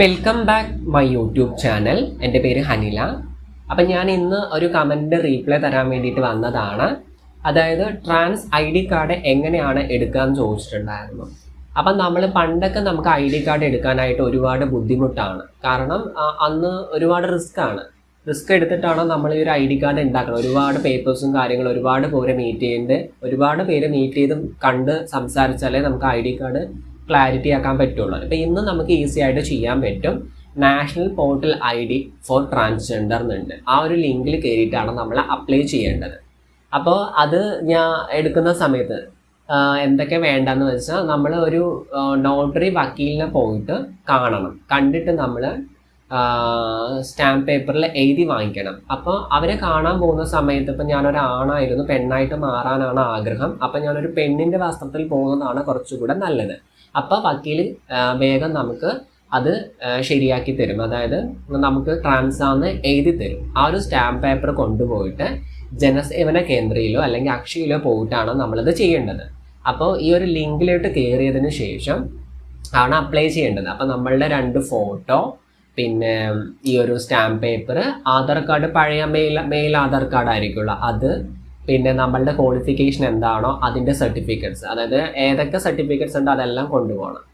Welcome back my YouTube channel എന്റെ പേര് ഹനില. അപ്പം ഞാൻ ഇന്ന് ഒരു കമന്റ് റീപ്ലൈ തരാൻ വേണ്ടിയിട്ട് വന്നതാണ്. അതായത് ട്രാൻസ് ഐ ഡി കാർഡ് എങ്ങനെയാണ് എടുക്കാന്ന് ചോദിച്ചിട്ടുണ്ടായിരുന്നു. അപ്പം നമ്മൾ പണ്ടൊക്കെ നമുക്ക് ഐ ഡി കാർഡ് എടുക്കാനായിട്ട് ഒരുപാട് ബുദ്ധിമുട്ടാണ്. കാരണം അന്ന് ഒരുപാട് റിസ്ക് ആണ്. റിസ്ക് എടുത്തിട്ടാണ് നമ്മൾ ഈ ഒരു ഐ ഡി കാർഡ് ഉണ്ടാക്കുന്നത്. ഒരുപാട് പേപ്പേഴ്സും കാര്യങ്ങളും ഒരുപാട് പേരെ മീറ്റ് ചെയ്യേണ്ട. ഒരുപാട് പേരെ മീറ്റ് ചെയ്ത് കണ്ട് സംസാരിച്ചാലേ നമുക്ക് ഐ ഡി കാർഡ് ക്ലാരിറ്റി ആക്കാൻ പറ്റുള്ളൂ. അപ്പോൾ ഇന്ന് നമുക്ക് ഈസി ആയിട്ട് ചെയ്യാൻ പറ്റും. National portal I D for transgender എന്നുണ്ട്. ആ ഒരു ലിങ്കിൽ കയറിയിട്ടാണ് നമ്മൾ അപ്ലൈ ചെയ്യേണ്ടത്. അപ്പോൾ അത് ഞാൻ എടുക്കുന്ന സമയത്ത് എന്തൊക്കെ വേണ്ടെന്ന് വെച്ചാൽ നമ്മൾ ഒരു നോട്ടറി വക്കീലിനെ പോയിട്ട് കാണണം. കണ്ടിട്ട് നമ്മൾ സ്റ്റാമ്പ് പേപ്പറിൽ എഴുതി വാങ്ങിക്കണം. അപ്പോൾ അവരെ കാണാൻ പോകുന്ന സമയത്ത് ഇപ്പം ഞാനൊരു ആണായിരുന്നു പെണ്ണായിട്ട് മാറാനാണ് ആഗ്രഹം. അപ്പം ഞാനൊരു പെണ്ണിന്റെ വസ്ത്രത്തിൽ പോകുന്നതാണ് കുറച്ചുകൂടെ നല്ലത്. അപ്പോൾ വക്കീൽ വേഗം നമുക്ക് അത് ശരിയാക്കി തരും. അതായത് നമുക്ക് ട്രാൻസാന്ന് എഴുതി തരും. ആ ഒരു സ്റ്റാമ്പ് പേപ്പർ കൊണ്ടുപോയിട്ട് ജനസേവന കേന്ദ്രയിലോ അല്ലെങ്കിൽ അക്ഷയിലോ പോയിട്ടാണ് നമ്മളിത് ചെയ്യേണ്ടത്. അപ്പോൾ ഈ ഒരു ലിങ്കിലോട്ട് കയറിയതിന് ശേഷം ആണ് അപ്ലൈ ചെയ്യേണ്ടത്. അപ്പോൾ നമ്മളുടെ രണ്ട് ഫോട്ടോ പിന്നെ ഈ ഒരു സ്റ്റാമ്പ് പേപ്പർ ആധാർ കാർഡ് പഴയ മെയിൽ മെയിൽ ആധാർ കാർഡ് ആയിരിക്കുമല്ലോ അത് പിന്നെ നമ്മളുടെ ക്വാളിഫിക്കേഷൻ എന്താണോ അതിന്റെ സർട്ടിഫിക്കറ്റ്സ് അതായത് ഏതൊക്കെ സർട്ടിഫിക്കറ്റ്സ് ഉണ്ടോ അതെല്ലാം കൊണ്ടുപോകണം.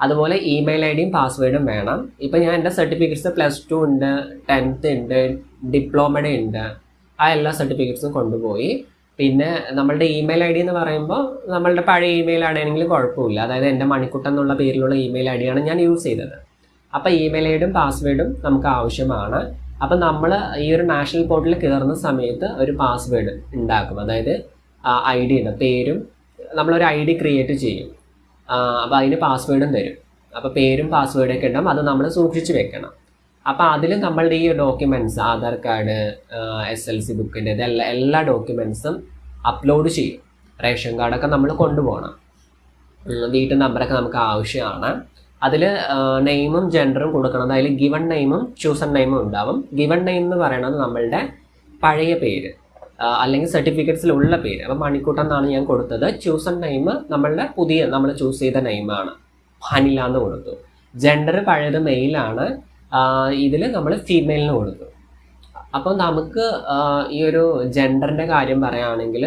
അതുപോലെ ഇമെയിൽ ഐ ഡിയും പാസ്വേഡും വേണം. ഇപ്പം ഞാൻ എന്റെ സർട്ടിഫിക്കറ്റ്സ് പ്ലസ് ടു ഉണ്ട് ടെൻത്ത് ഉണ്ട് ഡിപ്ലോമയുടെ ഉണ്ട്. ആ എല്ലാ സർട്ടിഫിക്കറ്റ്സും കൊണ്ടുപോയി. പിന്നെ നമ്മളുടെ ഇമെയിൽ ഐ ഡി എന്ന് പറയുമ്പോൾ നമ്മളുടെ പഴയ ഇമെയിൽ ആണെങ്കിലും കുഴപ്പമില്ല. അതായത് എന്റെ മണിക്കുട്ടൻ എന്നുള്ള പേരിലുള്ള ഇമെയിൽ ഐ ഡിയാണ് ഞാൻ യൂസ് ചെയ്തത്. അപ്പോൾ ഇമെയിൽ ഐ ഡും പാസ്വേഡും നമുക്ക് ആവശ്യമാണ്. അപ്പം നമ്മൾ ഈ ഒരു നാഷണൽ പോർട്ടലിൽ കയറുന്ന സമയത്ത് ഒരു പാസ്വേഡ് ഉണ്ടാക്കും. അതായത് ഐ ഡി പേരും നമ്മളൊരു ഐ ഡി ക്രിയേറ്റ് ചെയ്യും അപ്പോൾ അതിന് പാസ്വേഡും തരും. അപ്പോൾ പേരും പാസ്വേഡും ഒക്കെ ഉണ്ടാവും അത് നമ്മൾ സൂക്ഷിച്ച് വെക്കണം. അപ്പോൾ അതിൽ നമ്മളുടെ ഈ documents Aadhaar card S L C ബുക്കിന്റെ ഇതെല്ലാം എല്ലാ ഡോക്യുമെന്റ്സും അപ്ലോഡ് ചെയ്യും. റേഷൻ കാർഡൊക്കെ നമ്മൾ കൊണ്ടുപോകണം. വീട്ടു നമ്പറൊക്കെ നമുക്ക് ആവശ്യമാണ്. അതിൽ നെയിമും ജെൻഡറും കൊടുക്കണം. അതിൽ ഗിവൺ നെയിമും ചൂസൺ നെയിമും ഉണ്ടാവും. ഗിവൺ നെയിം എന്ന് പറയുന്നത് നമ്മളുടെ പഴയ പേര് അല്ലെങ്കിൽ സർട്ടിഫിക്കറ്റ്സിലുള്ള പേര്. അപ്പം മണിക്കൂട്ടം എന്നാണ് ഞാൻ കൊടുത്തത്. ചൂസൺ നെയിം നമ്മളുടെ പുതിയ നമ്മൾ ചൂസ് ചെയ്ത നെയിമാണ് ഹനില എന്ന് കൊടുത്തു. ജെൻഡർ പഴയത് മെയിലാണ് ഇതിൽ നമ്മൾ ഫീമെയിലിന് കൊടുത്തു. അപ്പോൾ നമുക്ക് ഈ ഒരു ജെൻഡറിന്റെ കാര്യം പറയുകയാണെങ്കിൽ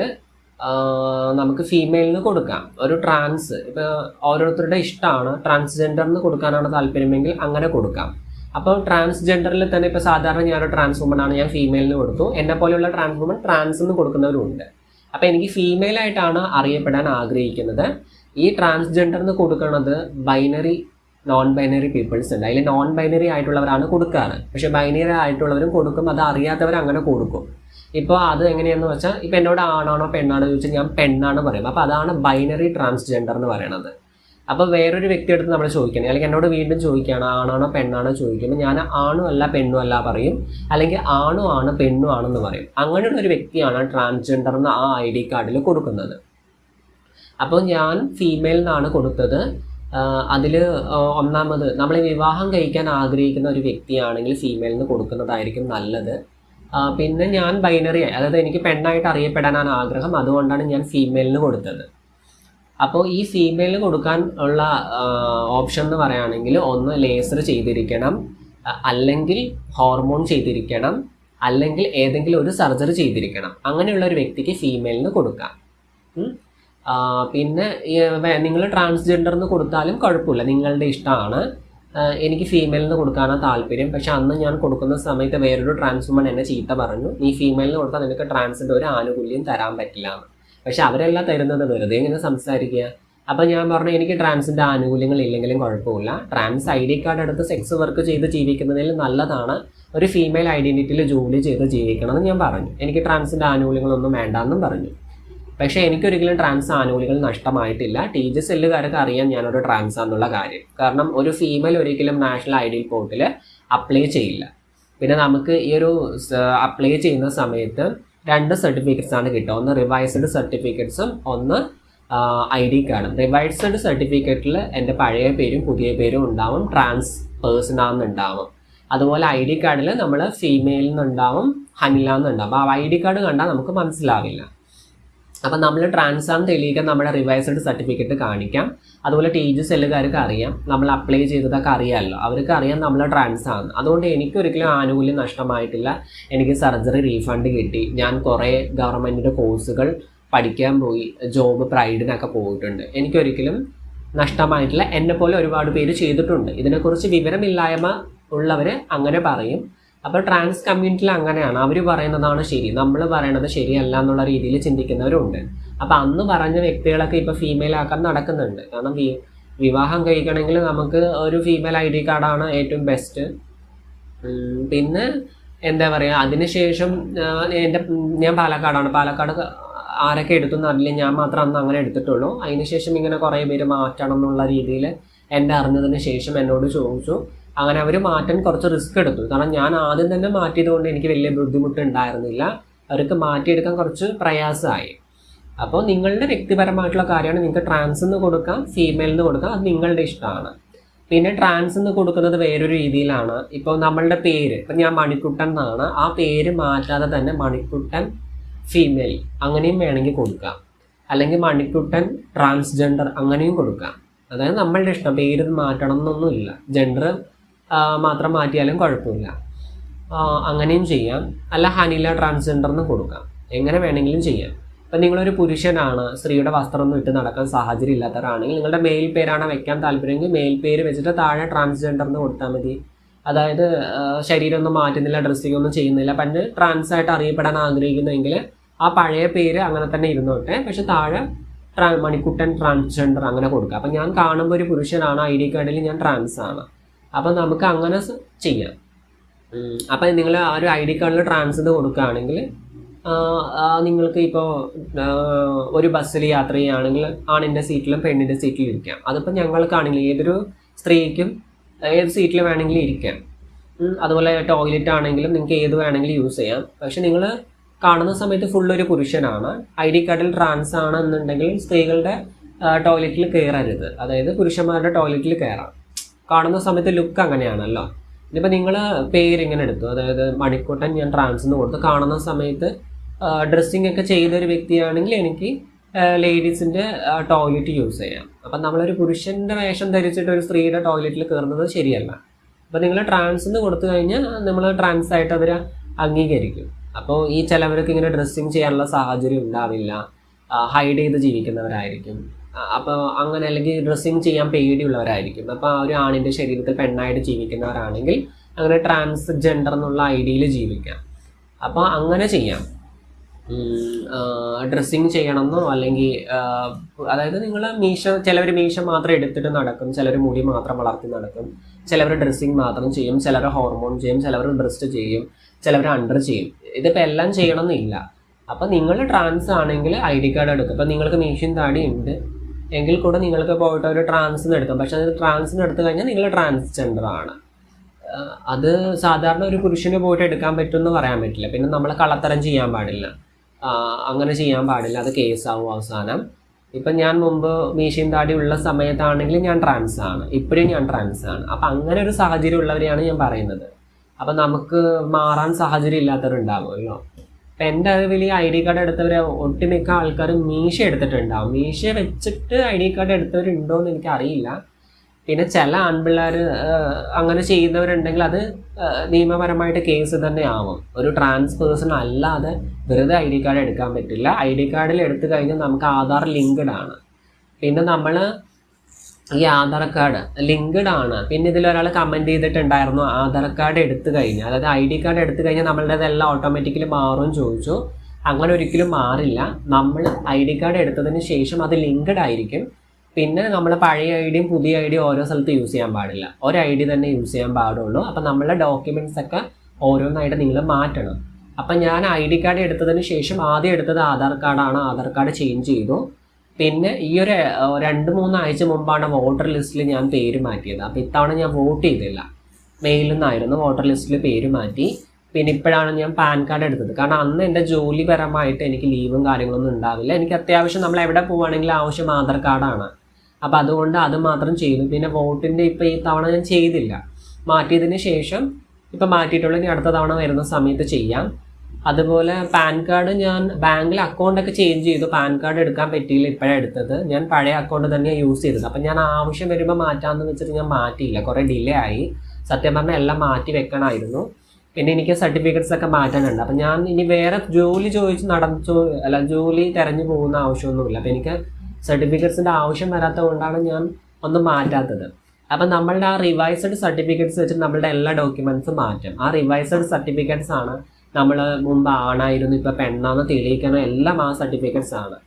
നമുക്ക് ഫീമെയിലിന് കൊടുക്കാം. ഒരു ട്രാൻസ് ഇപ്പോൾ ഓരോരുത്തരുടെ ഇഷ്ടമാണ്. ട്രാൻസ്ജെൻഡറിന് കൊടുക്കാനാണ് താല്പര്യമെങ്കിൽ അങ്ങനെ കൊടുക്കാം. അപ്പോൾ ട്രാൻസ്ജെൻഡറിൽ തന്നെ ഇപ്പോൾ സാധാരണ ഞാനൊരു ട്രാൻസ് വുമൺ ആണ് ഞാൻ ഫീമെയിലിന് കൊടുത്തു. എന്നെ പോലെയുള്ള ട്രാൻസ് വുമൺ ട്രാൻസ് എന്ന് കൊടുക്കുന്നവരുണ്ട്. അപ്പോൾ എനിക്ക് ഫീമെയിൽ ആയിട്ടാണ് അറിയപ്പെടാൻ ആഗ്രഹിക്കുന്നത്. ഈ ട്രാൻസ്ജെൻഡറിന് കൊടുക്കുന്നത് ബൈനറി നോൺ ബൈനറി പീപ്പിൾസ് ഉണ്ട്. അതിൽ നോൺ ബൈനറി ആയിട്ടുള്ളവരാണ് കൊടുക്കാറ്. പക്ഷേ ബൈനറി ആയിട്ടുള്ളവരും കൊടുക്കും അത് അറിയാത്തവർ അങ്ങനെ കൊടുക്കും. ഇപ്പോൾ അത് എങ്ങനെയാണെന്ന് വെച്ചാൽ ഇപ്പോൾ എന്നോട് ആണാണോ പെണ്ണാണോ ചോദിച്ചാൽ ഞാൻ പെണ്ണാണ് പറയും അപ്പോൾ അതാണ് ബൈനറി ട്രാൻസ്ജെൻഡർ എന്ന് പറയുന്നത് അപ്പോൾ വേറൊരു വ്യക്തി അടുത്ത് നമ്മൾ ചോദിക്കണം. അല്ലെങ്കിൽ എന്നോട് വീണ്ടും ചോദിക്കുകയാണ് ആണാണോ പെണ്ണാണോ ചോദിക്കുമ്പോൾ ഞാൻ ആണും അല്ല പെണ്ണും അല്ല പറയും. അല്ലെങ്കിൽ ആണും ആണ് പെണ്ണും ആണെന്ന് പറയും. അങ്ങനെയുള്ള ഒരു വ്യക്തിയാണ് ട്രാൻസ്ജെൻഡർ എന്ന് ആ ഐ ഡി കാർഡിൽ കൊടുക്കുന്നത്. അപ്പോൾ ഞാൻ ഫീമെയിൽ നിന്നാണ് കൊടുത്തത്. അതിൽ ഒന്നാമത് നമ്മൾ വിവാഹം കഴിക്കാൻ ആഗ്രഹിക്കുന്ന ഒരു വ്യക്തിയാണെങ്കിൽ ഫീമെയിലിന് കൊടുക്കുന്നതായിരിക്കും നല്ലത്. പിന്നെ ഞാൻ ബൈനറി അതായത് എനിക്ക് പെണ്ണായിട്ട് അറിയപ്പെടാനാണ് ആഗ്രഹം. അതുകൊണ്ടാണ് ഞാൻ ഫീമെയിലിന് കൊടുത്തത്. അപ്പോൾ ഈ ഫീമെയിലിന് കൊടുക്കാൻ ഉള്ള ഓപ്ഷൻ എന്ന് പറയുകയാണെങ്കിൽ ഒന്ന് ലേസർ ചെയ്തിരിക്കണം അല്ലെങ്കിൽ ഹോർമോൺ ചെയ്തിരിക്കണം അല്ലെങ്കിൽ ഏതെങ്കിലും ഒരു സർജറി ചെയ്തിരിക്കണം. അങ്ങനെയുള്ള ഒരു വ്യക്തിക്ക് ഫീമെയിലിന് കൊടുക്കാം. പിന്നെ നിങ്ങൾ ട്രാൻസ്ജെൻഡറിന് കൊടുത്താലും കുഴപ്പമില്ല. നിങ്ങളുടെ ഇഷ്ടമാണ്. എനിക്ക് ഫീമെയിലിന് കൊടുക്കാനാണ് താല്പര്യം. പക്ഷെ അന്ന് ഞാൻ കൊടുക്കുന്ന സമയത്ത് വേറൊരു ട്രാൻസ് വുമൺ എന്നെ ചീത്ത പറഞ്ഞു. നീ ഫീമെയിലിന് കൊടുത്താൽ നിനക്ക് ട്രാൻസിന്റെ ഒരു ആനുകൂല്യം തരാൻ പറ്റില്ല എന്ന്. പക്ഷെ അവരെല്ലാം തരുന്നത് വെറുതെ ഇങ്ങനെ സംസാരിക്കുക. അപ്പം ഞാൻ പറഞ്ഞു എനിക്ക് ട്രാൻസിന്റെ ആനുകൂല്യങ്ങൾ ഇല്ലെങ്കിലും കുഴപ്പമില്ല. ട്രാൻസ് ഐ ഡി കാർഡ് എടുത്ത് സെക്സ് വർക്ക് ചെയ്ത് ജീവിക്കുന്നതിൽ നല്ലതാണ്. ഒരു ഫീമെയിൽ ഐഡന്റിറ്റിയിൽ ജോലി ചെയ്ത് ജീവിക്കണമെന്ന് ഞാൻ പറഞ്ഞു. എനിക്ക് ട്രാൻസിന്റെ ആനുകൂല്യങ്ങളൊന്നും വേണ്ടാന്നും പറഞ്ഞു. പക്ഷേ എനിക്കൊരിക്കലും ട്രാൻസ് ആനുകൂല്യങ്ങൾ നഷ്ടമായിട്ടില്ല. ടി ജി സെല്ലുകാർക്ക് അറിയാം ഞാനൊരു ട്രാൻസ് എന്നുള്ള കാര്യം. കാരണം ഒരു ഫീമെയിൽ ഒരിക്കലും നാഷണൽ ഐ ഡി പോർട്ടിൽ അപ്ലൈ ചെയ്യില്ല. പിന്നെ നമുക്ക് ഈ ഒരു അപ്ലൈ ചെയ്യുന്ന സമയത്ത് രണ്ട് സർട്ടിഫിക്കറ്റ്സ് ആണ് കിട്ടുക. ഒന്ന് റിവൈസ്ഡ് സർട്ടിഫിക്കറ്റ്സും ഒന്ന് ഐ ഡി കാർഡും. റിവൈസ്ഡ് സർട്ടിഫിക്കറ്റിൽ എന്റെ പഴയ പേരും പുതിയ പേരും ഉണ്ടാവും. ട്രാൻസ് പേഴ്സൺ ആണെന്നുണ്ടാവും. അതുപോലെ ഐ ഡി കാർഡിൽ നമ്മൾ ഫീമെയിൽ നിന്നുണ്ടാവും ഹനില എന്നുണ്ടാവും. ആ ഐ ഡി കാർഡ് കണ്ടാൽ നമുക്ക് മനസ്സിലാവില്ല. അപ്പം നമ്മൾ ട്രാൻസ്ഫാം തെളിയിക്കാൻ നമ്മുടെ റിവൈസ്ഡ് സർട്ടിഫിക്കറ്റ് കാണിക്കാം. അതുപോലെ ടി ജി സെല്ലുകാർക്ക് അറിയാം. നമ്മൾ അപ്ലൈ ചെയ്തതൊക്കെ അറിയാമല്ലോ. അവർക്ക് അറിയാം നമ്മൾ ട്രാൻസ്ഫാം അതുകൊണ്ട് എനിക്കൊരിക്കലും ആനുകൂല്യം നഷ്ടമായിട്ടില്ല. എനിക്ക് സർജറി റീഫണ്ട് കിട്ടി. ഞാൻ കുറേ ഗവൺമെന്റിന്റെ കോഴ്സുകൾ പഠിക്കാൻ പോയി. ജോബ് പ്രൈഡിനൊക്കെ പോയിട്ടുണ്ട്. എനിക്കൊരിക്കലും നഷ്ടമായിട്ടില്ല. എന്നെപ്പോലെ പോലെ ഒരുപാട് പേര് ചെയ്തിട്ടുണ്ട്. ഇതിനെക്കുറിച്ച് വിവരമില്ലായ്മ ഉള്ളവർ അങ്ങനെ പറയും. അപ്പോൾ ട്രാൻസ് കമ്മ്യൂണിറ്റിയിൽ അങ്ങനെയാണ്. അവർ പറയുന്നതാണ് ശരി. നമ്മൾ പറയണത് ശരിയല്ല എന്നുള്ള രീതിയിൽ ചിന്തിക്കുന്നവരുണ്ട്. അപ്പോൾ അന്ന് പറഞ്ഞ വ്യക്തികളൊക്കെ ഇപ്പോൾ ഫീമെയിൽ ആക്കാൻ നടക്കുന്നുണ്ട്. കാരണം വിവാഹം കഴിക്കണമെങ്കിൽ നമുക്ക് ഒരു ഫീമെയിൽ ഐ ഡി കാർഡാണ് ഏറ്റവും ബെസ്റ്റ് പിന്നെ എന്താ പറയുക അതിനുശേഷം എന്റെ ഞാൻ പാലക്കാടാണ്. പാലക്കാട് ആരൊക്കെ എടുത്തു എന്നറിയില്ല ഞാൻ മാത്രം അന്ന് അങ്ങനെ എടുത്തിട്ടുള്ളൂ. അതിനുശേഷം ഇങ്ങനെ കുറേ പേര് മാറ്റണം എന്നുള്ള രീതിയിൽ എന്റെ അറിഞ്ഞതിന് ശേഷം എന്നോട് ചോദിച്ചു. അങ്ങനെ അവർ മാറ്റാൻ കുറച്ച് റിസ്ക് എടുത്തു. കാരണം ഞാൻ ആദ്യം തന്നെ മാറ്റിയത് കൊണ്ട് എനിക്ക് വലിയ ബുദ്ധിമുട്ട് ഉണ്ടായിരുന്നില്ല അവർക്ക് മാറ്റിയെടുക്കാൻ കുറച്ച് പ്രയാസമായി. അപ്പോൾ നിങ്ങളുടെ വ്യക്തിപരമായിട്ടുള്ള കാര്യമാണ് നിങ്ങൾക്ക് ട്രാൻസ് എന്ന് കൊടുക്കാം ഫീമെയിൽ എന്ന് കൊടുക്കാം അത് നിങ്ങളുടെ ഇഷ്ടമാണ്. പിന്നെ ട്രാൻസ് എന്ന് കൊടുക്കുന്നത് വേറൊരു രീതിയിലാണ്. ഇപ്പോൾ നമ്മളുടെ പേര് ഇപ്പം ഞാൻ മണിക്കുട്ടൻ എന്നാണ്. ആ പേര് മാറ്റാതെ തന്നെ മണിക്കുട്ടൻ ഫീമെയിൽ അങ്ങനെയും വേണമെങ്കിൽ കൊടുക്കാം. അല്ലെങ്കിൽ മണിക്കുട്ടൻ ട്രാൻസ്ജെൻഡർ അങ്ങനെയും കൊടുക്കാം. അതായത് നമ്മളുടെ ഇഷ്ടം. പേര് മാറ്റണം എന്നൊന്നുമില്ല. ജെൻഡർ മാത്രം മാറ്റിയാലും കുഴപ്പമില്ല. അങ്ങനെയും ചെയ്യാം. അല്ല ഹനില ട്രാൻസ്ജെൻഡർ എന്ന് കൊടുക്കാം. എങ്ങനെ വേണമെങ്കിലും ചെയ്യാം. ഇപ്പം നിങ്ങളൊരു പുരുഷനാണ് സ്ത്രീയുടെ വസ്ത്രമൊന്നും ഇട്ട് നടക്കാൻ സാഹചര്യം ഇല്ലാത്തവരാണെങ്കിൽ നിങ്ങളുടെ മെയിൽ പേരാണ് വെക്കാൻ താല്പര്യമെങ്കിൽ മെയിൽ പേര് വെച്ചിട്ട് താഴെ ട്രാൻസ്ജെൻഡർ എന്ന് കൊടുത്താൽ മതി. അതായത് ശരീരമൊന്നും മാറ്റുന്നില്ല ഡ്രസ്സിംഗ് ഒന്നും ചെയ്യുന്നില്ല. പണ്ട് ട്രാൻസ് ആയിട്ട് അറിയപ്പെടാൻ ആഗ്രഹിക്കുന്നെങ്കിൽ ആ പഴയ പേര് അങ്ങനെ തന്നെ ഇരുന്നോട്ടെ. പക്ഷെ താഴെ ട്രാ മണിക്കുട്ടൻ ട്രാൻസ്ജെൻഡർ അങ്ങനെ കൊടുക്കുക അപ്പം ഞാൻ കാണുമ്പോൾ ഒരു പുരുഷനാണ് ഐ ഡി കാർഡിൽ ഞാൻ ട്രാൻസ് ആണ്. അപ്പം നമുക്ക് അങ്ങനെ ചെയ്യാം. അപ്പം നിങ്ങൾ ആ ഒരു ഐ ഡി കാർഡിൽ ട്രാൻസ് കൊടുക്കുകയാണെങ്കിൽ നിങ്ങൾക്ക് ഇപ്പോൾ ഒരു ബസ്സിൽ യാത്ര ചെയ്യുകയാണെങ്കിൽ ആണിന്റെ സീറ്റിലും പെണ്ണിന്റെ സീറ്റിലും ഇരിക്കാം. അതിപ്പോൾ ഞങ്ങൾക്കാണെങ്കിൽ ഏതൊരു സ്ത്രീക്കും ഏത് സീറ്റിൽ വേണമെങ്കിലും ഇരിക്കാം. അതുപോലെ ടോയ്ലറ്റ് ആണെങ്കിലും നിങ്ങൾക്ക് ഏത് വേണമെങ്കിലും യൂസ് ചെയ്യാം. പക്ഷെ നിങ്ങൾ കാണുന്ന സമയത്ത് ഫുൾ ഒരു പുരുഷനാണ്. ഐ ഡി കാർഡിൽ ട്രാൻസ് ആണെന്നുണ്ടെങ്കിൽ സ്ത്രീകളുടെ ടോയ്ലറ്റിൽ കയറരുത് അതായത് പുരുഷന്മാരുടെ ടോയ്ലറ്റിൽ കയറാം കാണുന്ന സമയത്ത് ലുക്ക് അങ്ങനെയാണല്ലോ. ഇനിയിപ്പോൾ നിങ്ങൾ പേര് ഇങ്ങനെ എടുത്തു. അതായത് മണിക്കൂട്ടൻ ഞാൻ ട്രാൻസ് എന്ന് കൊടുത്തു. കാണുന്ന സമയത്ത് ഡ്രസ്സിംഗ് ഒക്കെ ചെയ്തൊരു വ്യക്തിയാണെങ്കിൽ എനിക്ക് ലേഡീസിന്റെ ടോയ്ലറ്റ് യൂസ് ചെയ്യാം. അപ്പം നമ്മളൊരു പുരുഷന്റെ വേഷം ധരിച്ചിട്ട് ഒരു സ്ത്രീയുടെ ടോയ്ലറ്റിൽ കയറുന്നത് ശരിയല്ല. അപ്പോൾ നിങ്ങൾ ട്രാൻസ് എന്ന് കൊടുത്തു കഴിഞ്ഞാൽ നമ്മൾ ട്രാൻസ് ആയിട്ട് അവർ അംഗീകരിക്കും. അപ്പോൾ ഈ ചിലവർക്ക് ഇങ്ങനെ ഡ്രസ്സിങ് ചെയ്യാനുള്ള സാഹചര്യം ഉണ്ടാവില്ല. ഹൈഡ് ചെയ്ത് ജീവിക്കുന്നവരായിരിക്കും. അപ്പോൾ അങ്ങനെ അല്ലെങ്കിൽ ഡ്രസ്സിങ് ചെയ്യാൻ പേടിയുള്ളവരായിരിക്കും. അപ്പോൾ ആ ഒരു ആണിന്റെ ശരീരത്തിൽ പെണ്ണായിട്ട് ജീവിക്കുന്നവരാണെങ്കിൽ അങ്ങനെ ട്രാൻസ് ജെൻഡർ എന്നുള്ള ഐഡിയയിൽ ജീവിക്കാം. അപ്പോൾ അങ്ങനെ ചെയ്യാം. ഡ്രസ്സിങ് ചെയ്യണമെന്നോ അല്ലെങ്കിൽ അതായത് നിങ്ങൾ മീശ ചിലവർ മീശ മാത്രം എടുത്തിട്ട് നടക്കും ചിലർ മുടി മാത്രം വളർത്തി നടക്കും ചിലവർ ഡ്രസ്സിങ് മാത്രം ചെയ്യും ചിലർ ഹോർമോൺ ചെയ്യും ചിലവർ ബ്രസ്റ്റ് ചെയ്യും ചിലവർ അണ്ടർ ചെയ്യും. ഇതിപ്പോൾ എല്ലാം ചെയ്യണമെന്നില്ല. അപ്പോൾ നിങ്ങൾ ട്രാൻസ് ആണെങ്കിൽ ഐ ഡി കാർഡ് എടുക്കും. അപ്പോൾ നിങ്ങൾക്ക് മീശയും താടി ഉണ്ട്. എങ്കിൽ കൂടെ നിങ്ങൾക്ക് പോയിട്ട് ഒരു ട്രാൻസിന് എടുക്കാം. പക്ഷെ അത് ട്രാൻസിന് എടുത്തു കഴിഞ്ഞാൽ നിങ്ങൾ ട്രാൻസ്ജെൻഡർ ആണ്. അത് സാധാരണ ഒരു പുരുഷന് പോയിട്ട് എടുക്കാൻ പറ്റുമെന്ന് പറയാൻ പറ്റില്ല. പിന്നെ നമ്മൾ കള്ളത്തരം ചെയ്യാൻ പാടില്ല. അങ്ങനെ ചെയ്യാൻ പാടില്ല. അത് കേസാവും അവസാനം. ഇപ്പം ഞാൻ മുമ്പ് മീശയും താടി ഉള്ള സമയത്താണെങ്കിൽ ഞാൻ ട്രാൻസ് ആണ്. ഇപ്പോഴും ഞാൻ ട്രാൻസ് ആണ്. അപ്പം അങ്ങനെ ഒരു സാഹചര്യം ഉള്ളവരെയാണ് ഞാൻ പറയുന്നത്. അപ്പം നമുക്ക് മാറാൻ സാഹചര്യം ഇല്ലാത്തവരുണ്ടാവുമല്ലോ. എന്റെ അറിവിൽ ഈ ഐ ഡി കാർഡ് എടുത്തവരെ ഒട്ടുമിക്ക ആൾക്കാരും മീശ എടുത്തിട്ടുണ്ടാവും. മീശ വെച്ചിട്ട് ഐ ഡി കാർഡ് എടുത്തവരുണ്ടോ എന്ന് എനിക്കറിയില്ല. പിന്നെ ചില ആൺപിള്ളേർ അങ്ങനെ ചെയ്യുന്നവരുണ്ടെങ്കിൽ അത് നിയമപരമായിട്ട് കേസ് തന്നെ ആവും ഒരു ട്രാൻസ് പേഴ്സൺ അല്ലാതെ വെറുതെ ഐ ഡി കാർഡ് എടുക്കാൻ പറ്റില്ല. ഐ ഡി കാർഡിൽ എടുത്തു കഴിഞ്ഞാൽ നമുക്ക് ആധാർ ലിങ്ക്ഡ് ആണ്. പിന്നെ നമ്മൾ ഈ ആധാർ കാർഡ് ലിങ്ക്ഡ് ആണ്. പിന്നെ ഇതിൽ ഒരാൾ കമന്റ് ചെയ്തിട്ടുണ്ടായിരുന്നു ആധാർ കാർഡ് എടുത്തു കഴിഞ്ഞാൽ അതായത് ഐ ഡി കാർഡ് എടുത്തു കഴിഞ്ഞാൽ നമ്മളുടേതെല്ലാം ഓട്ടോമാറ്റിക്കലി മാറും ചോദിച്ചു. അങ്ങനെ ഒരിക്കലും മാറില്ല. നമ്മൾ ഐ ഡി കാർഡ് എടുത്തതിന് ശേഷം അത് ലിങ്ക്ഡ് ആയിരിക്കും. പിന്നെ നമ്മൾ പഴയ ഐ ഡിയും പുതിയ ഐ ഡിയും ഓരോ സ്ഥലത്ത് യൂസ് ചെയ്യാൻ പാടില്ല. ഒരു ഐ ഡി തന്നെ യൂസ് ചെയ്യാൻ പാടുള്ളൂ. അപ്പം നമ്മളുടെ ഡോക്യുമെന്റ്സ് ഒക്കെ ഓരോന്നായിട്ട് നിങ്ങൾ മാറ്റണം. അപ്പം ഞാൻ ഐ ഡി കാർഡ് എടുത്തതിന് ശേഷം ആദ്യം എടുത്തത് ആധാർ കാർഡാണ്. ആധാർ കാർഡ് ചേഞ്ച് ചെയ്തു. പിന്നെ ഈ ഒരു രണ്ട് മൂന്ന് ആഴ്ച മുമ്പാണ് വോട്ടർ ലിസ്റ്റിൽ ഞാൻ പേര് മാറ്റിയത്. അപ്പോൾ ഇത്തവണ ഞാൻ വോട്ട് ചെയ്തില്ല. മെയിലിൽ നിന്നായിരുന്നു വോട്ടർ ലിസ്റ്റിൽ പേര് മാറ്റി. പിന്നെ ഇപ്പോഴാണ് ഞാൻ പാൻ കാർഡ് എടുത്തത്. കാരണം അന്ന് എന്റെ ജോലിപരമായിട്ട് എനിക്ക് ലീവും കാര്യങ്ങളൊന്നും ഉണ്ടാവില്ല. എനിക്ക് അത്യാവശ്യം നമ്മൾ എവിടെ പോവുകയാണെങ്കിലും ആവശ്യം ആധാർ കാർഡാണ്. അപ്പോൾ അതുകൊണ്ട് അത് മാത്രം ചെയ്തു. പിന്നെ വോട്ടിന്റെ ഇപ്പോൾ ഈ തവണ ഞാൻ ചെയ്തില്ല. മാറ്റിയതിന് ശേഷം ഇപ്പം മാറ്റിയിട്ടുള്ള. ഇനി അടുത്ത തവണ വരുന്ന സമയത്ത് ചെയ്യാം. അതുപോലെ പാൻ കാർഡ് ഞാൻ ബാങ്കിൽ അക്കൗണ്ട് ഒക്കെ ചേഞ്ച് ചെയ്തു. പാൻ കാർഡ് എടുക്കാൻ പറ്റിയില്ല ഇപ്പോഴാണ് എടുത്തത്. ഞാൻ പഴയ അക്കൗണ്ട് തന്നെയാണ് യൂസ് ചെയ്തത്. അപ്പം ഞാൻ ആവശ്യം വരുമ്പോൾ മാറ്റാമെന്ന് വെച്ചിട്ട് ഞാൻ മാറ്റിയില്ല. കുറേ ഡിലേ ആയി. സത്യം പറഞ്ഞാൽ എല്ലാം മാറ്റി വെക്കണമായിരുന്നു പിന്നെ എനിക്ക് സർട്ടിഫിക്കറ്റ്സ് ഒക്കെ മാറ്റാനുണ്ട്. അപ്പം ഞാൻ ഇനി വേറെ ജോലി ചോദിച്ച് നടന്നു അല്ല ജോലി തിരഞ്ഞു പോകുന്ന ആവശ്യമൊന്നുമില്ല. അപ്പം എനിക്ക് സർട്ടിഫിക്കറ്റ്സിന്റെ ആവശ്യം വരാത്തത് കൊണ്ടാണ് ഞാൻ ഒന്നും മാറ്റാത്തത്. അപ്പം നമ്മളുടെ ആ റിവൈസ്ഡ് സർട്ടിഫിക്കറ്റ്സ് വെച്ചിട്ട് നമ്മളുടെ എല്ലാ ഡോക്യുമെന്റ്സും മാറ്റും. ആ റിവൈസ്ഡ് സർട്ടിഫിക്കറ്റ്സ് ആണ് നമ്മൾ മുമ്പ് ആണായിരുന്നു ഇപ്പോൾ പെണ്ണാന്ന് തെളിയിക്കുന്ന എല്ലാം ആ സർട്ടിഫിക്കറ്റ്സ് ആണ്.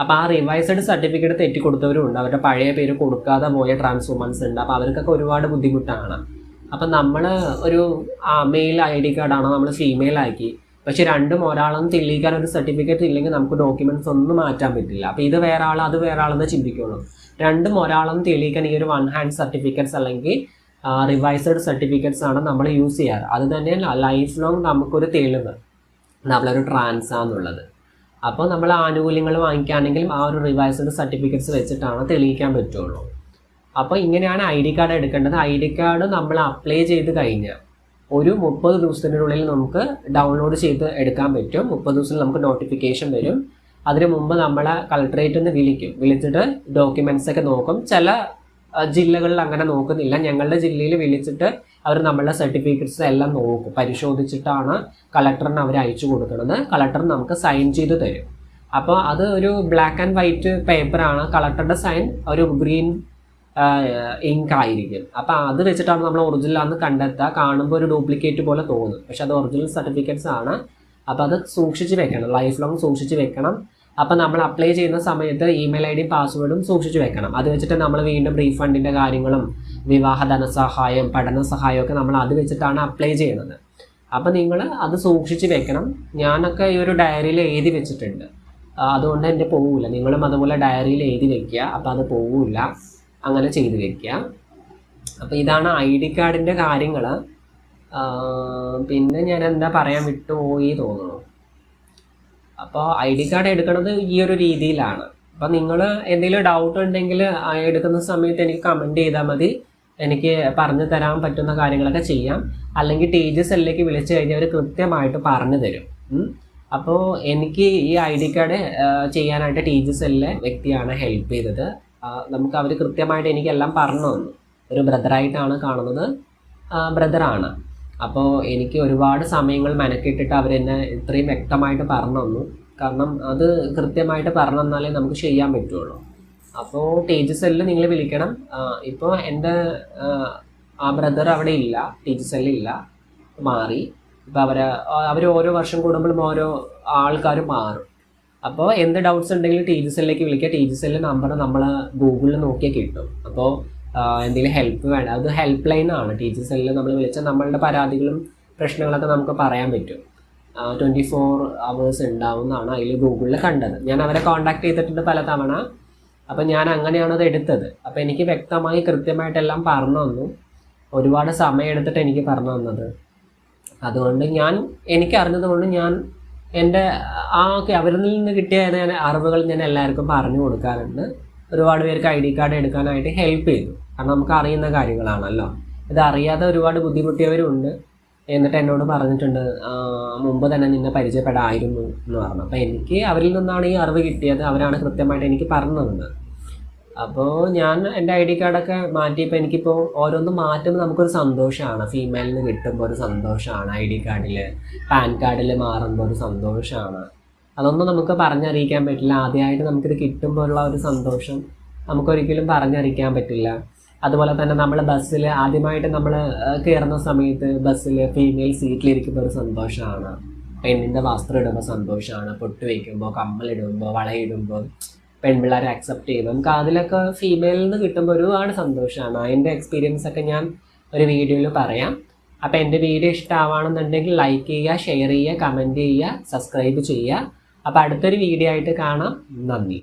അപ്പോൾ ആ റിവൈസ്ഡ് സർട്ടിഫിക്കറ്റ് തെറ്റി കൊടുത്തവരും ഉണ്ട്. അവരുടെ പഴയ പേര് കൊടുക്കാതെ പോയ ട്രാൻസ് വുമൻസ് ഉണ്ട്. അപ്പോൾ അവർക്കൊക്കെ ഒരുപാട് ബുദ്ധിമുട്ടാണ്. അപ്പം നമ്മൾ ഒരു മെയിൽ ഐ ഡി കാർഡാണോ നമ്മൾ ഫീമെയിൽ ആക്കി. പക്ഷെ രണ്ടും ഒരാളെന്ന് തെളിയിക്കാൻ ഒരു സർട്ടിഫിക്കറ്റ് ഇല്ലെങ്കിൽ നമുക്ക് ഡോക്യുമെന്റ്സ് ഒന്നും മാറ്റാൻ പറ്റില്ല. അപ്പോൾ ഇത് വേറെ ആൾ അത് വേറെ ആളെന്ന് ചിന്തിക്കുള്ളൂ. രണ്ടും ഒരാളെന്ന് തെളിയിക്കാൻ ഈ ഒരു വൺ ഹാൻഡ് സർട്ടിഫിക്കറ്റ്സ് അല്ലെങ്കിൽ റിവൈസഡ് സർട്ടിഫിക്കറ്റ്സ് ആണ് നമ്മൾ യൂസ് ചെയ്യാറ്. അത് തന്നെ ലൈഫ് ലോങ് നമുക്കൊരു തെളിവ്. നമ്മളൊരു ട്രാൻസ് ആണെന്നുള്ളത് അപ്പോൾ നമ്മൾ ആനുകൂല്യങ്ങൾ വാങ്ങിക്കുകയാണെങ്കിലും ആ ഒരു റിവൈസ്ഡ് സർട്ടിഫിക്കറ്റ്സ് വെച്ചിട്ടാണ് തെളിയിക്കാൻ പറ്റുള്ളൂ. അപ്പോൾ ഇങ്ങനെയാണ് ഐ ഡി കാർഡ് എടുക്കേണ്ടത്. ഐ ഡി കാർഡ് നമ്മൾ അപ്ലൈ ചെയ്ത് കഴിഞ്ഞാൽ ഒരു മുപ്പത് ദിവസത്തിനുള്ളിൽ നമുക്ക് ഡൗൺലോഡ് ചെയ്ത് എടുക്കാൻ പറ്റും. മുപ്പത് ദിവസത്തിൽ നമുക്ക് നോട്ടിഫിക്കേഷൻ വരും. അതിനു മുമ്പ് നമ്മളെ കളക്ടറേറ്റിൽ നിന്ന് വിളിക്കും. വിളിച്ചിട്ട് ഡോക്യുമെന്റ്സ് ഒക്കെ നോക്കും. ചില ജില്ലകളിൽ അങ്ങനെ നോക്കുന്നില്ല. ഞങ്ങളുടെ ജില്ലയിൽ വിളിച്ചിട്ട് അവർ നമ്മളുടെ സർട്ടിഫിക്കറ്റ്സ് എല്ലാം നോക്കും. പരിശോധിച്ചിട്ടാണ് കളക്ടറിന് അവർ അയച്ചു കൊടുക്കുന്നത്. കളക്ടർ നമുക്ക് സൈൻ ചെയ്ത് തരും. അപ്പോൾ അത് ഒരു ബ്ലാക്ക് ആൻഡ് വൈറ്റ് പേപ്പറാണ് കളക്ടറുടെ സൈൻ ഒരു ഗ്രീൻ ഇങ്ക് ആയിരിക്കും. അപ്പോൾ അത് വെച്ചിട്ടാണ് നമ്മൾ ഒറിജിനൽ ആണെന്ന് കണ്ടെത്തുക. കാണുമ്പോൾ ഒരു ഡ്യൂപ്ലിക്കേറ്റ് പോലെ തോന്നും. പക്ഷെ അത് ഒറിജിനൽ സർട്ടിഫിക്കറ്റ്സ് ആണ്. അപ്പോൾ അത് സൂക്ഷിച്ച് വെക്കണം. ലൈഫ് ലോങ് സൂക്ഷിച്ച് വെക്കണം. അപ്പം നമ്മൾ അപ്ലൈ ചെയ്യുന്ന സമയത്ത് ഇമെയിൽ ഐ ഡിയും പാസ്വേഡും സൂക്ഷിച്ചു വെക്കണം. അത് വെച്ചിട്ട് നമ്മൾ വീണ്ടും റീഫണ്ടിന്റെ കാര്യങ്ങളും വിവാഹ ധനസഹായം പഠന സഹായമൊക്കെ നമ്മൾ അത് വെച്ചിട്ടാണ് അപ്ലൈ ചെയ്യുന്നത്. അപ്പോൾ നിങ്ങൾ അത് സൂക്ഷിച്ച് വെക്കണം. ഞാനൊക്കെ ഈ ഒരു ഡയറിയിൽ എഴുതി വെച്ചിട്ടുണ്ട്. അതുകൊണ്ട് എന്റെ പോവില്ല നിങ്ങളും അതുപോലെ ഡയറിയിൽ എഴുതി വെക്കുക. അപ്പോൾ അത് പോവില്ല അങ്ങനെ ചെയ്ത് വെക്കുക. അപ്പോൾ ഇതാണ് ഐ ഡി കാർഡിന്റെ കാര്യങ്ങൾ പിന്നെ ഞാൻ എന്താ പറയാൻ വിട്ടുപോയി തോന്നുന്നു. അപ്പോൾ ഐ ഡി കാർഡ് എടുക്കുന്നത് ഈ ഒരു രീതിയിലാണ്. അപ്പോൾ നിങ്ങൾ എന്തെങ്കിലും ഡൗട്ട് ഉണ്ടെങ്കിൽ എടുക്കുന്ന സമയത്ത് എനിക്ക് കമന്റ് ചെയ്താൽ മതി. എനിക്ക് പറഞ്ഞു തരാൻ പറ്റുന്ന കാര്യങ്ങളൊക്കെ ചെയ്യാം. അല്ലെങ്കിൽ ടീച്ചേഴ്സ് എല്ലേക്ക് വിളിച്ചു കഴിഞ്ഞാൽ അവർ കൃത്യമായിട്ട് പറഞ്ഞു തരും. അപ്പോൾ എനിക്ക് ഈ ഐ ഡി കാർഡ് ചെയ്യാനായിട്ട് ടീച്ചേഴ്സ് സെല്ലിലെ വ്യക്തിയാണ് ഹെൽപ്പ് ചെയ്തത്. നമുക്ക് അവർ കൃത്യമായിട്ട് എനിക്കെല്ലാം പറഞ്ഞു തന്നു. ഒരു ബ്രദറായിട്ടാണ് കാണുന്നത്. ബ്രദറാണ് അപ്പോൾ എനിക്ക് ഒരുപാട് സമയങ്ങൾ മെനക്കെട്ടിട്ട് അവരെന്നെ ഇത്രയും വ്യക്തമായിട്ട് പറഞ്ഞു തന്നു കാരണം അത് കൃത്യമായിട്ട് പറഞ്ഞു തന്നാലേ നമുക്ക് ചെയ്യാൻ പറ്റുള്ളൂ. അപ്പോൾ ടീച്ചർ സെല്ലിൽ നിങ്ങൾ വിളിക്കണം ഇപ്പോൾ എന്റെ ആ ബ്രദർ അവിടെ ഇല്ല. ടീച്ചർ സെല്ലില്ല മാറി. ഇപ്പോൾ അവരെ അവർ ഓരോ വർഷം കൂടുമ്പോഴും ഓരോ ആൾക്കാർ മാറും. അപ്പോൾ എന്ത് ഡൗട്ട്സ് ഉണ്ടെങ്കിലും ടീച്ചർ സെല്ലിലേക്ക് വിളിക്കുക. ടീച്ചർ സെല്ലിന്റെ നമ്പർ നമ്മൾ ഗൂഗിളിൽ നോക്കിയാൽ കിട്ടും. അപ്പോൾ എന്തെങ്കിലും ഹെൽപ്പ് വേണം അത് ഹെൽപ്പ് ലൈൻ ആണ്. ടീച്ചർ എല്ലാം നമ്മൾ വിളിച്ചാൽ നമ്മളുടെ പരാതികളും പ്രശ്നങ്ങളൊക്കെ നമുക്ക് പറയാൻ പറ്റും. ട്വന്റി ഫോർ അവേഴ്സ് ഉണ്ടാവുന്നതാണ് അതിൽ ഗൂഗിളിൽ കണ്ടത്. ഞാൻ അവരെ കോൺടാക്ട് ചെയ്തിട്ടുണ്ട് പല തവണ. അപ്പം ഞാൻ അങ്ങനെയാണ് അത് എടുത്തത്. അപ്പം എനിക്ക് വ്യക്തമായി കൃത്യമായിട്ടെല്ലാം പറഞ്ഞു തന്നു. ഒരുപാട് സമയം എടുത്തിട്ട് എനിക്ക് പറഞ്ഞു തന്നത്. അതുകൊണ്ട് ഞാൻ എനിക്ക് അറിഞ്ഞതുകൊണ്ട് ഞാൻ എന്റെ ആ ഓക്കെ അവരിൽ നിന്ന് കിട്ടിയ അറിവുകൾ ഞാൻ എല്ലാവർക്കും പറഞ്ഞു കൊടുക്കാറുണ്ട്. ഒരുപാട് പേർക്ക് ഐ ഡി കാർഡ് എടുക്കാനായിട്ട് ഹെൽപ്പ് ചെയ്തു. കാരണം നമുക്ക് അറിയുന്ന കാര്യങ്ങളാണല്ലോ. ഇത് അറിയാതെ ഒരുപാട് ബുദ്ധിമുട്ടിയവരുണ്ട് എന്നിട്ട് എന്നോട് പറഞ്ഞിട്ടുണ്ട് "ആ, മുമ്പ് തന്നെ നിന്നെ പരിചയപ്പെടായിരുന്നു എന്ന് പറഞ്ഞു. അപ്പോൾ എനിക്ക് അവരിൽ നിന്നാണ് ഈ അറിവ് കിട്ടിയത്. അവരാണ് കൃത്യമായിട്ട് എനിക്ക് പറഞ്ഞു തന്നത്. അപ്പോൾ ഞാൻ എന്റെ ഐ ഡി കാർഡൊക്കെ മാറ്റിയപ്പോൾ എനിക്കിപ്പോൾ ഓരോന്നും മാറ്റുമ്പോൾ നമുക്കൊരു സന്തോഷമാണ്. ഫീമെയിലിന് കിട്ടുമ്പോൾ ഒരു സന്തോഷമാണ്. ഐ ഡി കാർഡിൽ പാൻ കാർഡിൽ മാറുമ്പോൾ ഒരു സന്തോഷമാണ്. അതൊന്നും നമുക്ക് പറഞ്ഞറിയിക്കാൻ പറ്റില്ല. ആദ്യമായിട്ട് നമുക്കിത് കിട്ടുമ്പോൾ ഉള്ള ഒരു സന്തോഷം നമുക്കൊരിക്കലും പറഞ്ഞറിയിക്കാൻ പറ്റില്ല. അതുപോലെ തന്നെ നമ്മൾ ബസ്സിൽ ആദ്യമായിട്ട് നമ്മൾ കയറുന്ന സമയത്ത് ബസ്സിൽ ഫീമെയിൽ സീറ്റിലിരിക്കുമ്പോൾ ഒരു സന്തോഷമാണ് പെണ്ണിന്റെ വസ്ത്രം ഇടുമ്പോൾ സന്തോഷമാണ് പൊട്ട് വയ്ക്കുമ്പോൾ കമ്മലിടുമ്പോൾ വളയിടുമ്പോൾ പെൺപിള്ളേരെ അക്സെപ്റ്റ് ചെയ്യുമ്പോൾ നമുക്ക് അതിലൊക്കെ ഫീമെയിലിൽ നിന്ന് കിട്ടുമ്പോൾ ഒരുപാട് സന്തോഷമാണ് അതിന്റെ എക്സ്പീരിയൻസ് ഒക്കെ ഞാൻ ഒരു വീഡിയോയിൽ പറയാം. അപ്പോൾ എന്റെ വീഡിയോ ഇഷ്ടമാവണമെന്നുണ്ടെങ്കിൽ ലൈക്ക് ചെയ്യുക ഷെയർ ചെയ്യുക കമന്റ് ചെയ്യുക സബ്സ്ക്രൈബ് ചെയ്യുക. അപ്പോൾ അടുത്തൊരു വീഡിയോ ആയിട്ട് കാണാം. നന്ദി.